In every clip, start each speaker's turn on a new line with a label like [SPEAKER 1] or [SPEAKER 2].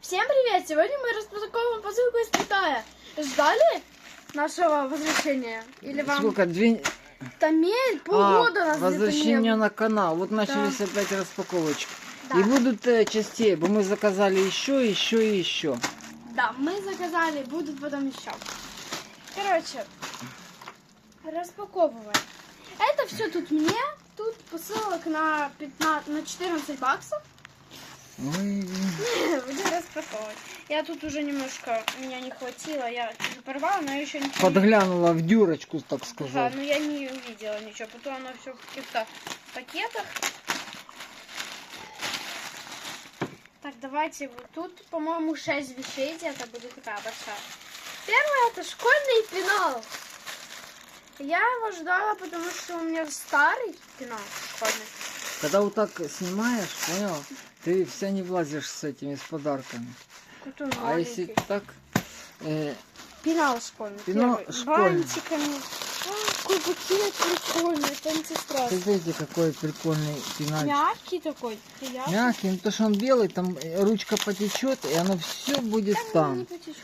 [SPEAKER 1] Всем привет! Сегодня мы распаковываем посылку из Китая. Ждали нашего возвращения? Или вам
[SPEAKER 2] Сколько? Две... А,
[SPEAKER 1] полгода нас где-то не
[SPEAKER 2] возвращение на канал. Вот начались опять распаковочки.
[SPEAKER 1] Да.
[SPEAKER 2] И будут э, частей, бо мы заказали еще, еще и еще.
[SPEAKER 1] Да, мы заказали, будут потом еще. Короче, распаковываем. Это все тут мне, тут посылок на 15, на 14 баксов. Буду распаковывать. Я тут уже немножко, меня не хватило, я порвала, но еще не
[SPEAKER 2] подглянула в дюрочку, так
[SPEAKER 1] Да,
[SPEAKER 2] сказать.
[SPEAKER 1] но я не увидела ничего. Потом оно все в каких-то пакетах. Так, давайте вот тут, по-моему, 6 вещей где-то будет такая большая. Первое это школьный пенал. Я его ждала, потому что у меня старый пенал школьный.
[SPEAKER 2] Когда вот так снимаешь, понял, ты вся не влазишь с этими, с подарками.
[SPEAKER 1] Какой
[SPEAKER 2] А если
[SPEAKER 1] маленький.
[SPEAKER 2] так, э,
[SPEAKER 1] Пенал школьный.
[SPEAKER 2] Пенал
[SPEAKER 1] первый.
[SPEAKER 2] школьный.
[SPEAKER 1] Бантиками. А, какой букет прикольный, это антистресс.
[SPEAKER 2] смотрите, какой прикольный пенальчик.
[SPEAKER 1] Мягкий такой, приятный.
[SPEAKER 2] Мягкий, ну то, что он белый, там ручка потечет, и оно все будет
[SPEAKER 1] Там не
[SPEAKER 2] там.
[SPEAKER 1] потечет.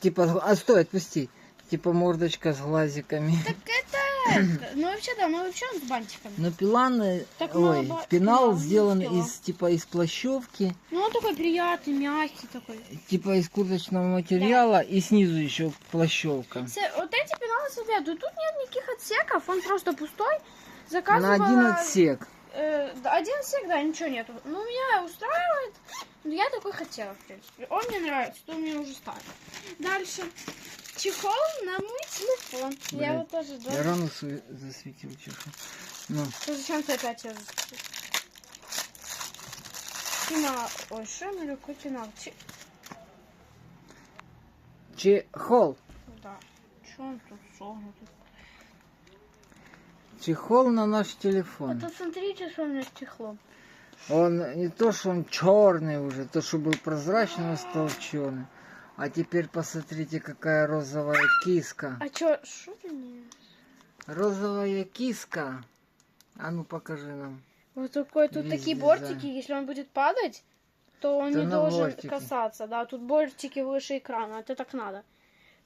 [SPEAKER 2] Типа, а стой, отпусти. Типа мордочка с глазиками.
[SPEAKER 1] Так это, это, ну вообще да, ну вообще он с бантиками.
[SPEAKER 2] Но пилан, э,
[SPEAKER 1] Так
[SPEAKER 2] ой,
[SPEAKER 1] мало-
[SPEAKER 2] пенал
[SPEAKER 1] мало
[SPEAKER 2] сделан из типа из плащевки,
[SPEAKER 1] Ну он такой приятный, мягкий такой.
[SPEAKER 2] типа из курточного материала и снизу еще плащевка.
[SPEAKER 1] Все, вот эти пеналы советую. Тут нет никаких отсеков, он просто пустой.
[SPEAKER 2] На
[SPEAKER 1] Заказывала...
[SPEAKER 2] один отсек.
[SPEAKER 1] э, да, один отсек, да, ничего нету. Ну, меня устраивает. Я такой хотела, в принципе. Он мне нравится, то мне уже старый. Дальше. Чехол на мой телефон. Я
[SPEAKER 2] Блядь,
[SPEAKER 1] его тоже
[SPEAKER 2] Я
[SPEAKER 1] жду.
[SPEAKER 2] рану свою засветил чехол. Ну,
[SPEAKER 1] Что, зачем ты опять его засветил? Пенал. Ой, что у меня какой пенал? Че-
[SPEAKER 2] чехол.
[SPEAKER 1] Да. Че он тут согнутый?
[SPEAKER 2] Чехол на наш телефон.
[SPEAKER 1] Это смотрите, что у меня с чехлом.
[SPEAKER 2] Он не то, что он черный уже, то, что был прозрачный, он стал черный. А теперь посмотрите, какая розовая киска.
[SPEAKER 1] А чё, что ты мне?
[SPEAKER 2] Розовая киска. А ну покажи нам.
[SPEAKER 1] Вот такой, тут
[SPEAKER 2] Весь
[SPEAKER 1] такие бортики, если он будет падать, то он
[SPEAKER 2] То
[SPEAKER 1] не должен
[SPEAKER 2] бортике.
[SPEAKER 1] касаться, да, тут бортики выше экрана, это так надо.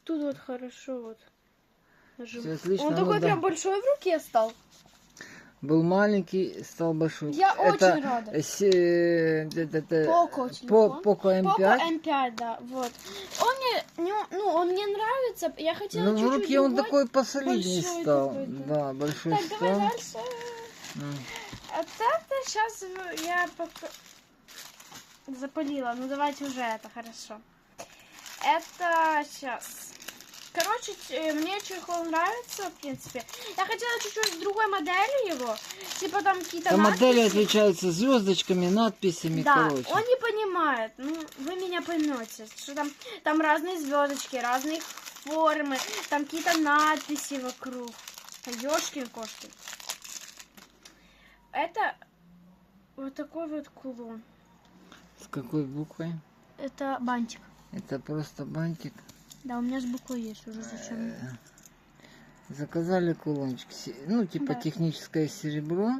[SPEAKER 1] Тут вот хорошо вот.
[SPEAKER 2] Всё отлично,
[SPEAKER 1] Он
[SPEAKER 2] ну
[SPEAKER 1] такой
[SPEAKER 2] да.
[SPEAKER 1] прям большой в руке стал.
[SPEAKER 2] Был маленький, стал большой.
[SPEAKER 1] Я
[SPEAKER 2] Это,
[SPEAKER 1] очень рада.
[SPEAKER 2] э, се- д- д- д-
[SPEAKER 1] Poco
[SPEAKER 2] По-
[SPEAKER 1] телефон.
[SPEAKER 2] Poco
[SPEAKER 1] Poco
[SPEAKER 2] M5.
[SPEAKER 1] M5, да, вот. Он мне, не- ну, он мне нравится, я хотела
[SPEAKER 2] Ну, в
[SPEAKER 1] чуть-чуть
[SPEAKER 2] руке он такой посолиднее стал.
[SPEAKER 1] такой, да.
[SPEAKER 2] Да, большой
[SPEAKER 1] Так, давай
[SPEAKER 2] стал.
[SPEAKER 1] дальше.
[SPEAKER 2] М.
[SPEAKER 1] Вот это сейчас я пока... запалила. Ну давайте уже это хорошо. Это сейчас. Короче, ч- мне чехол нравится, в принципе. Я хотела чуть-чуть другой моделью его. Типа там какие-то
[SPEAKER 2] Там модели отличаются звездочками, надписями,
[SPEAKER 1] Да,
[SPEAKER 2] короче.
[SPEAKER 1] он не понимает. Ну, вы меня поймете, что там, там разные звездочки, разные формы, там какие-то надписи вокруг. Ёшкин кошкин. Это вот такой вот кулон.
[SPEAKER 2] С какой буквой?
[SPEAKER 1] Это бантик.
[SPEAKER 2] Это просто бантик.
[SPEAKER 1] Да, у меня с буквой есть уже зачем.
[SPEAKER 2] Заказали кулончик. Ну, типа
[SPEAKER 1] Да.
[SPEAKER 2] техническое серебро.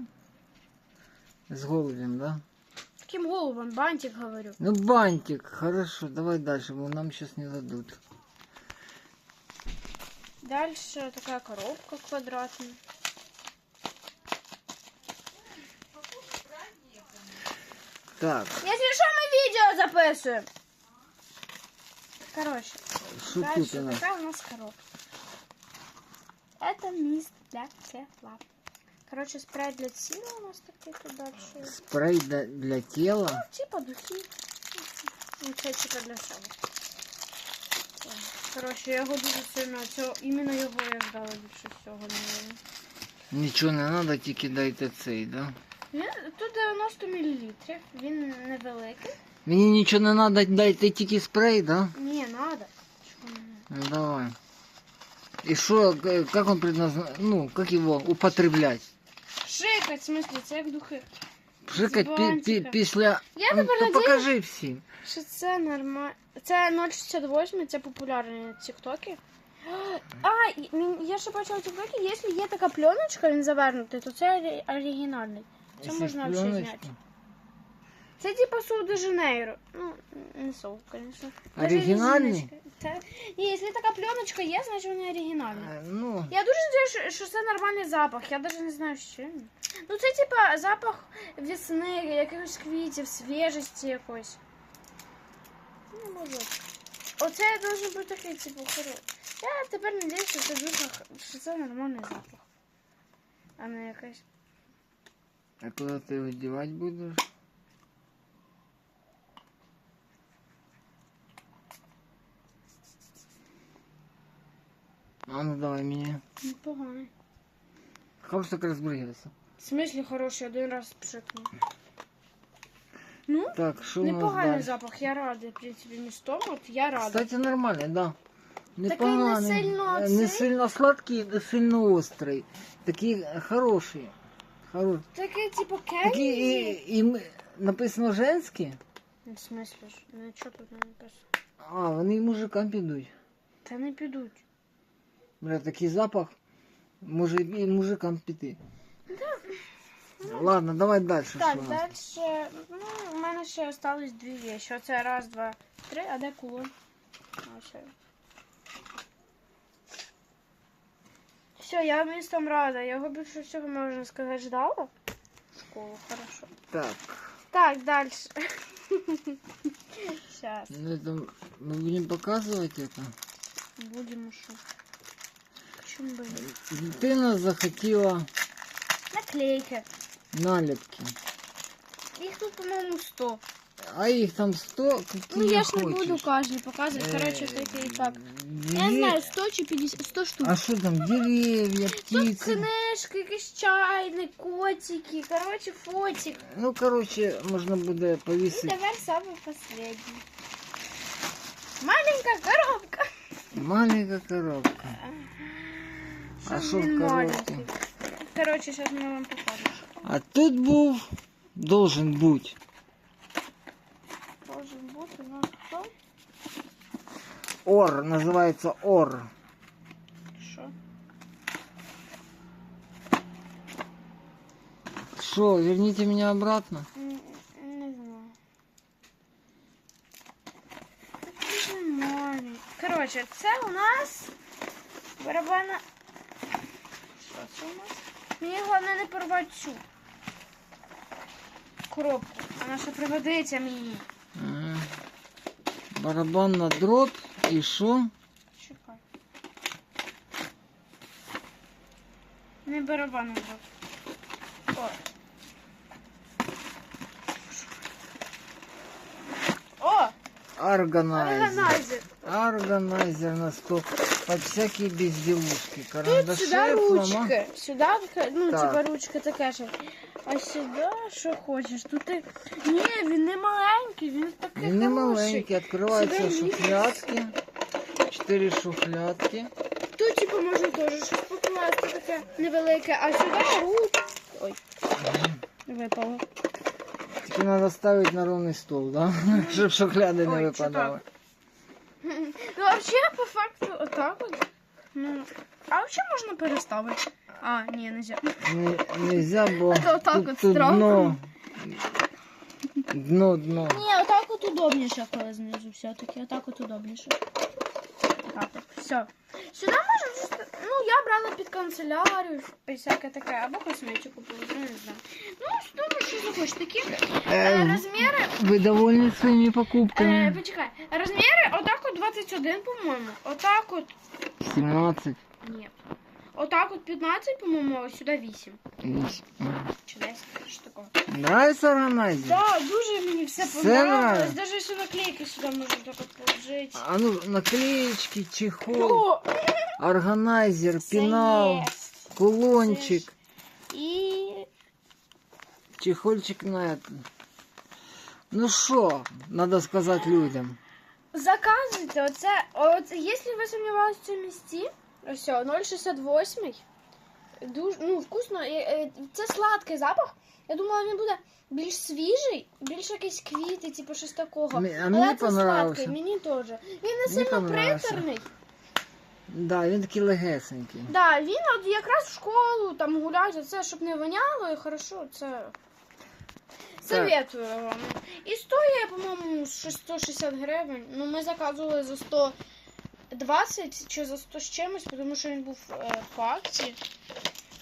[SPEAKER 2] С голубем, да?
[SPEAKER 1] Каким голубом? Бантик, говорю.
[SPEAKER 2] Ну, бантик, хорошо, давай дальше, бо нам сейчас не дадут.
[SPEAKER 1] Дальше такая коробка квадратная.
[SPEAKER 2] Так,
[SPEAKER 1] Если что, мы видео записываем. Короче,
[SPEAKER 2] тут
[SPEAKER 1] дальше
[SPEAKER 2] нас?
[SPEAKER 1] такая у нас коробка. Это мист для тепла. Короче, спрей для тела у нас такой тут дальше.
[SPEAKER 2] Спрей для, для тела.
[SPEAKER 1] Типа духи. Ну, типа для себе. Коротше, я його дуже сильно, цього, іменно його я ждала більше всього. наверное.
[SPEAKER 2] Нічого не треба, тільки дайте цей, да?
[SPEAKER 1] Він, тут 90 мл, він невеликий.
[SPEAKER 2] Мені нічого не треба, дайте тільки спрей, да?
[SPEAKER 1] Ні, надо.
[SPEAKER 2] давай. И что, к- как он предназначен, ну, как его употреблять?
[SPEAKER 1] Шикать, в смислі, це як духи.
[SPEAKER 2] Пшикать пі, пі,
[SPEAKER 1] бантика.
[SPEAKER 2] після...
[SPEAKER 1] Я
[SPEAKER 2] Ну,
[SPEAKER 1] тепер
[SPEAKER 2] то
[SPEAKER 1] надію,
[SPEAKER 2] покажи всім.
[SPEAKER 1] що це нормально. Це 0,68, це популярні тіктоки. А, і мені- я ще бачила тіктоки, якщо є така пленочка, він завернутий, то це орі- оригінальний. Це
[SPEAKER 2] Якщо
[SPEAKER 1] можна взагалі
[SPEAKER 2] пленочка.
[SPEAKER 1] зняти. Це типа Соу де Жанейро. Ну, не Соу, звісно. Даже
[SPEAKER 2] Оригінальний?
[SPEAKER 1] резиночка. Та... Ні, якщо така пленочка є, значить вони оригінальні.
[SPEAKER 2] Е, Ну,
[SPEAKER 1] Я дуже надію, що це нормальний запах. Я навіть не знаю, що. він. Ну, це типа запах весни, якихось квітів, свіжості якоїсь. Ну, може. Оце дуже бути такий, типу, хороший. Я тепер надіюся, що це запах, що це нормальний запах. А не якась.
[SPEAKER 2] а куди ти його дівати будеш? А ну давай мені.
[SPEAKER 1] Непоганий.
[SPEAKER 2] Хорош так розбригався.
[SPEAKER 1] В смислі хороший, один раз пшикнув. Ну,
[SPEAKER 2] Так, що у нас
[SPEAKER 1] непоганий
[SPEAKER 2] далі?
[SPEAKER 1] запах, я рада, в принципі, містом, от я рада.
[SPEAKER 2] Кстати, нормальний, да.
[SPEAKER 1] не сильно
[SPEAKER 2] Е,
[SPEAKER 1] цей.
[SPEAKER 2] Не сильно сладкий, не сильно острий. Такий хороший. Хороший.
[SPEAKER 1] Такий, типу,
[SPEAKER 2] Такий
[SPEAKER 1] кенді.
[SPEAKER 2] і, і м- написано женські,
[SPEAKER 1] В смислі ж, нічого тут не написано.
[SPEAKER 2] а вони і мужикам підуть.
[SPEAKER 1] Та не підуть.
[SPEAKER 2] Бля, такий запах може і мужикам піти. Ладно, давай далі.
[SPEAKER 1] Так,
[SPEAKER 2] що у нас?
[SPEAKER 1] далі. Ну, у мене ще осталось дві вещи. Оце раз, два, три, а де кулон? А, все. Все, я містом рада. Його більше всього можна сказати ждала. Школу, хорошо.
[SPEAKER 2] Так,
[SPEAKER 1] Так, далі. Сейчас.
[SPEAKER 2] ну это мы будем показывать это.
[SPEAKER 1] Будемо що. Чому би? ні?
[SPEAKER 2] Дитина захотіла
[SPEAKER 1] Наклейки.
[SPEAKER 2] наліпки.
[SPEAKER 1] Їх тут, по-моєму, 100.
[SPEAKER 2] А їх там 100, какие
[SPEAKER 1] Ну, я ж не
[SPEAKER 2] хочешь.
[SPEAKER 1] буду кожен показувати. Короче,
[SPEAKER 2] Э,
[SPEAKER 1] таке і так.
[SPEAKER 2] две-
[SPEAKER 1] Я знаю, 100 чи 50, 100 штук.
[SPEAKER 2] А что там, деревья,
[SPEAKER 1] Тут
[SPEAKER 2] птицы?
[SPEAKER 1] книжки, якийсь чайник, котики, короче, фотик.
[SPEAKER 2] Ну, короче, можно буде
[SPEAKER 1] И
[SPEAKER 2] повісити.
[SPEAKER 1] давай самый последний. Маленькая коробка.
[SPEAKER 2] Маленькая коробка. А
[SPEAKER 1] Щоб
[SPEAKER 2] що в
[SPEAKER 1] він
[SPEAKER 2] коробці?
[SPEAKER 1] маленький. Короче, сейчас мы вам покажем.
[SPEAKER 2] А тут був, должен бути.
[SPEAKER 1] Должен бути у нас хто?
[SPEAKER 2] Ор, називається Ор.
[SPEAKER 1] Що?
[SPEAKER 2] Что, верните меня обратно?
[SPEAKER 1] М, Не знаю. Такий нормальний. Короче, це у нас барабана. Що у нас? Мені головне не порвати цю коробку. Вона ще пригодиться мені.
[SPEAKER 2] Ага. Барабан на дрот і що?
[SPEAKER 1] Чекай. Не барабан на дрот. О!
[SPEAKER 2] Органайзер.
[SPEAKER 1] Органайзер.
[SPEAKER 2] На стол. Под всякие безделушки.
[SPEAKER 1] Тут
[SPEAKER 2] Карандаши,
[SPEAKER 1] сюда
[SPEAKER 2] флома-
[SPEAKER 1] Сюда, ну,
[SPEAKER 2] Так.
[SPEAKER 1] типа ручка така ж. А сюди що хочеш? Тут ти... Ні, він не маленький, він такий
[SPEAKER 2] Він не
[SPEAKER 1] хороший.
[SPEAKER 2] маленький, відкриваються
[SPEAKER 1] Сюди
[SPEAKER 2] шухлядки. Чотири шухлядки.
[SPEAKER 1] Тут, типу, можна теж щось покласти таке невелике, а сюди ручка. Ой. Випало.
[SPEAKER 2] Тільки треба ставити на ровний стол, да? щоб шухляди не
[SPEAKER 1] Ой,
[SPEAKER 2] випадали.
[SPEAKER 1] Ну, вообще, по факту, отак от. Ну, а вообще можна переставити. А, ні, нельзя.
[SPEAKER 2] Не, нельзя, бо
[SPEAKER 1] А то отак
[SPEAKER 2] тут,
[SPEAKER 1] от
[SPEAKER 2] тут
[SPEAKER 1] страху.
[SPEAKER 2] дно. Дно, дно.
[SPEAKER 1] Ні, отак от удобніше, коли знизу все-таки. Отак от удобніше. Все. Сюди можна. Ну, я брала під канцелярію, всяке таке, або косметику ну, не знаю. Ну, думаю, що захочеш. Такі е,
[SPEAKER 2] Е,
[SPEAKER 1] розміри.
[SPEAKER 2] ви довольні своїми
[SPEAKER 1] Е,
[SPEAKER 2] покупками?
[SPEAKER 1] почекай, розміри отак от 21, по-моєму. Отак от.
[SPEAKER 2] 17.
[SPEAKER 1] Ні. Отак от 15, по-моєму, а сюди 8.
[SPEAKER 2] Вісім.
[SPEAKER 1] Чи 10, що такого.
[SPEAKER 2] Нравится органайзер?
[SPEAKER 1] Так, дуже мені все
[SPEAKER 2] Все
[SPEAKER 1] понравилось.
[SPEAKER 2] нравится?
[SPEAKER 1] Даже якщо наклейки сюди можна так от положити.
[SPEAKER 2] А ну, наклеечки, чехол,
[SPEAKER 1] О,
[SPEAKER 2] органайзер,
[SPEAKER 1] це
[SPEAKER 2] пенал,
[SPEAKER 1] є.
[SPEAKER 2] кулончик,
[SPEAKER 1] І
[SPEAKER 2] чехольчик на это. Ну що, надо сказать людям.
[SPEAKER 1] заказуйте оце. От, якщо ви сумнівалися в цьому місці, о, 068. Дуже, ну, вкусно. Це сладкий запах. Я думала, він буде більш свіжий, більш якийсь квіти, типу щось такого.
[SPEAKER 2] А
[SPEAKER 1] Але це сладкий, мені теж. Він не сильно приторний.
[SPEAKER 2] Да, він такий легесенький.
[SPEAKER 1] Да, він от якраз в школу там гулять, оце, щоб не воняло і хорошо, це. Советую вам. І стоїть, по-моєму, щось 160 гривень. Ну, ми заказували за 120 чи за 100 з чимось, тому що він був е, по акції.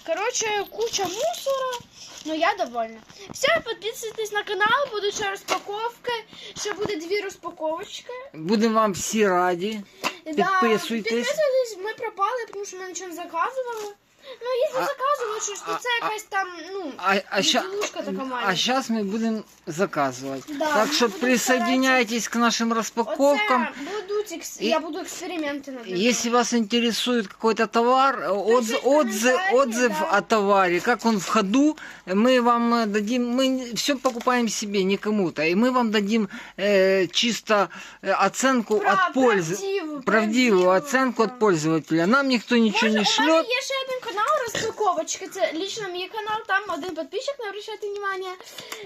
[SPEAKER 1] Коротше, куча мусора, ну я довольна. Все, підписуйтесь на канал, будуть ще розпаковки. Ще буде дві розпаковочки.
[SPEAKER 2] Будемо вам всі раді. Підписуйтесь.
[SPEAKER 1] Підписуйтесь, ми пропали, тому що ми нічого не заказували. Ну, якщо
[SPEAKER 2] А-
[SPEAKER 1] заказували щось, то
[SPEAKER 2] а-
[SPEAKER 1] це
[SPEAKER 2] а-
[SPEAKER 1] якась там, ну,
[SPEAKER 2] А, а, ща,
[SPEAKER 1] безделушка така
[SPEAKER 2] а
[SPEAKER 1] маленька.
[SPEAKER 2] сейчас мы будем заказывать.
[SPEAKER 1] Да,
[SPEAKER 2] так
[SPEAKER 1] мы
[SPEAKER 2] что
[SPEAKER 1] будем
[SPEAKER 2] присоединяйтесь к нашим распаковкам.
[SPEAKER 1] Оце будуть екс...
[SPEAKER 2] І-
[SPEAKER 1] я буду експерименти над ними.
[SPEAKER 2] Если вас интересует какой-то товар, отзыв,
[SPEAKER 1] Пишите
[SPEAKER 2] отзыв,
[SPEAKER 1] комментарии,
[SPEAKER 2] отзыв
[SPEAKER 1] да.
[SPEAKER 2] о товаре, как он в ходу, мы вам э, дадим, мы все покупаем себе, не кому-то, и мы вам дадим э, чисто э, оценку
[SPEAKER 1] Пра-
[SPEAKER 2] от пользы,
[SPEAKER 1] правдиву,
[SPEAKER 2] правдивую
[SPEAKER 1] правдиву,
[SPEAKER 2] оценку
[SPEAKER 1] да.
[SPEAKER 2] от пользователя. Нам никто ничего
[SPEAKER 1] Може,
[SPEAKER 2] не
[SPEAKER 1] у мене
[SPEAKER 2] шлет.
[SPEAKER 1] є ще один канал розпаковочки. Це лічно мій канал, там один підписчик, не обращайте внимание.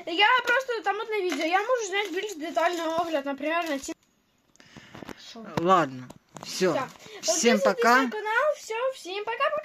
[SPEAKER 1] Я просто там одне відео. Я можу зняти більш детальний огляд, наприклад, на ці.
[SPEAKER 2] Ладно, все. Всем пока.
[SPEAKER 1] на канал, все, всім пока-пока.